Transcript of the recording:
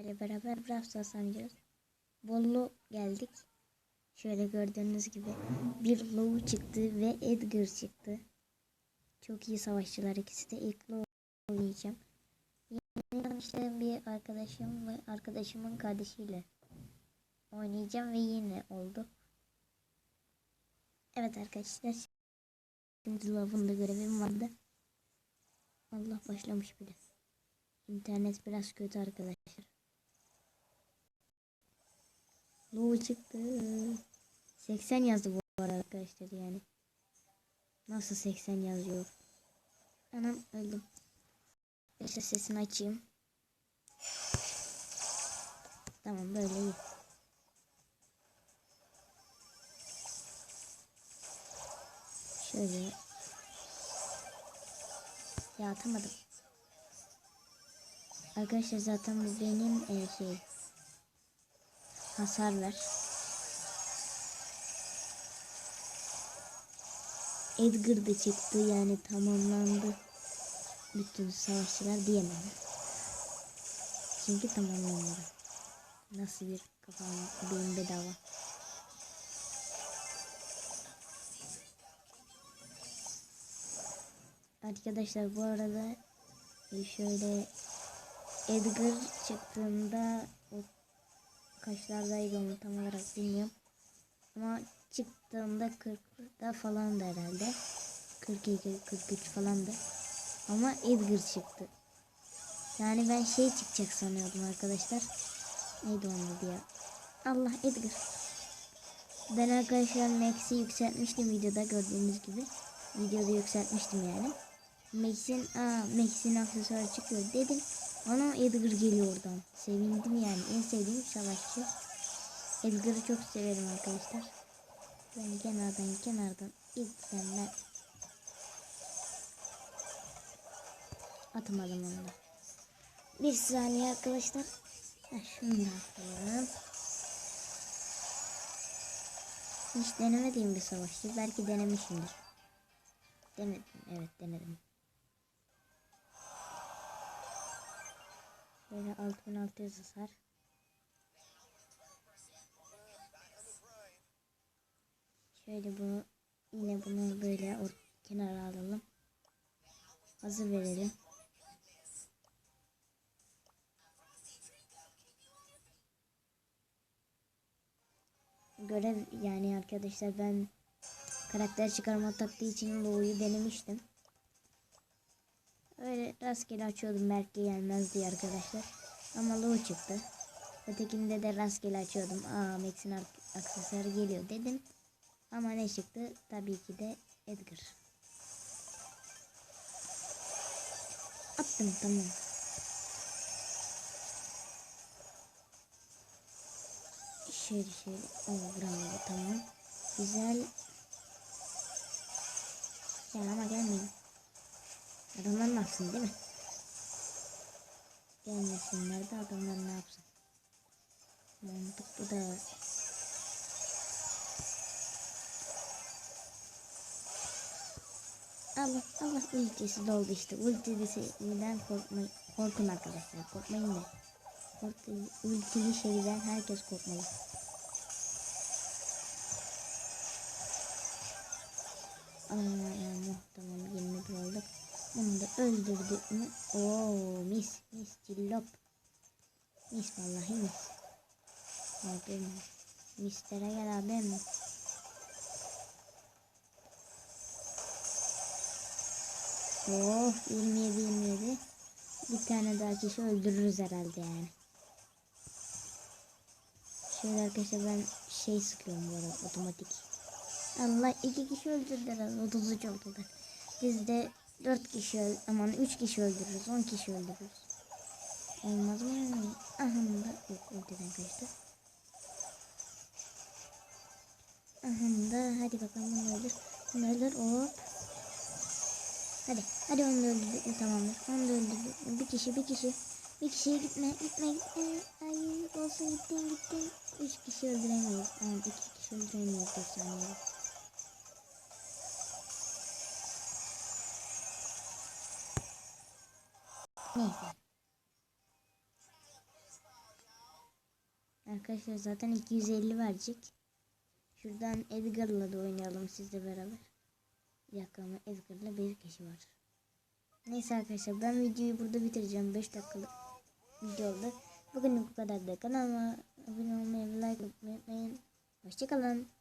ile beraber Brawl Stars oynuyoruz. Bollu geldik. Şöyle gördüğünüz gibi bir Low çıktı ve Edgar çıktı. Çok iyi savaşçılar ikisi de ilk Low oynayacağım. Yeni tanıştığım bir arkadaşım ve arkadaşımın kardeşiyle oynayacağım ve yine oldu. Evet arkadaşlar. Şimdi Love'ın da görevim vardı. Allah başlamış bile. İnternet biraz kötü arkadaşlar. Low çıktı. 80 yazdı bu arada arkadaşlar yani. Nasıl 80 yazıyor? Anam öldüm. İşte sesini açayım. Tamam böyle iyi. Şöyle. Ya atamadım. Arkadaşlar zaten bu benim e, şey hasar ver. Edgar da çıktı yani tamamlandı. Bütün savaşçılar diyemem. Çünkü tamamlanmadı. Nasıl bir kafam beyin bedava. Arkadaşlar bu arada e, şöyle Edgar çıktığında kaçlardaydı tam olarak bilmiyorum. Ama çıktığında 40'da falandı herhalde. 42 43 falandı. Ama Edgar çıktı. Yani ben şey çıkacak sanıyordum arkadaşlar. Neydi onun adı ya? Allah Edgar. Ben arkadaşlar Max'i yükseltmiştim videoda gördüğünüz gibi. Videoda yükseltmiştim yani. Max'in Max'in aksesuarı çıkıyor dedim. Ana Edgar geliyor oradan. Sevindim yani. En sevdiğim savaşçı. Edgar'ı çok severim arkadaşlar. Ben kenardan kenardan ben atamadım onu da. Bir saniye arkadaşlar. Heh, şunu da atalım. Hiç denemediğim bir savaşçı. Belki denemişimdir. Denedim. Evet denedim. Böyle 6600 hasar. Şöyle bunu yine bunu böyle or kenara alalım. Hazır verelim. Görev yani arkadaşlar ben karakter çıkarma taktiği için Lo'yu denemiştim. Öyle rastgele açıyordum belki gelmez diye arkadaşlar. Ama Lo çıktı. Ötekinde de rastgele açıyordum. Aa Max'in aksesuarı geliyor dedim. Ama ne çıktı? Tabii ki de Edgar. Attım tamam. Şöyle şöyle. Oo bravo tamam. Güzel. Ya ama gelmeyin. Adamlar ne yapsın değil mi? Gelmesinler de adamlar ne yapsın? Mantıklı da Allah Allah ultisi doldu işte. Ultisinden korkmayın. Korkun arkadaşlar. Korkmayın da. Ulti, ultili şeyden herkes korkmalı. Aa, öldürdük mü? Oo mis mis cillop. Mis vallahi mis. Abim. Mister'e gel abim. Oh 27 27. Bir tane daha kişi öldürürüz herhalde yani. Şöyle arkadaşlar ben şey sıkıyorum bu arada otomatik. Allah iki kişi öldürdüler. 33 oldular. Biz de 4 kişi aman 3 kişi öldürürüz. 10 kişi öldürürüz. Olmaz mı? Aha da yok öldüren kaçtı. Aha da hadi bakalım bunu öldür. Bunu öldür hop. Hadi. Hadi onu da öldürdük mü tamamdır. Onu da öldürdük mü? Bir kişi bir kişi. Bir kişiye gitme gitme gitme. Ay olsun gittin gittin. Üç kişi öldüremeyiz. Yani iki kişi öldüremeyiz. Bir saniye. Neyse. Arkadaşlar zaten 250 verecek. Şuradan Edgar'la da oynayalım sizle beraber. Bir Edgar'la bir kişi var. Neyse arkadaşlar ben videoyu burada bitireceğim. 5 dakikalık video oldu. Bugün bu kadar da kanalıma abone olmayı like atmayı unutmayın. Hoşçakalın.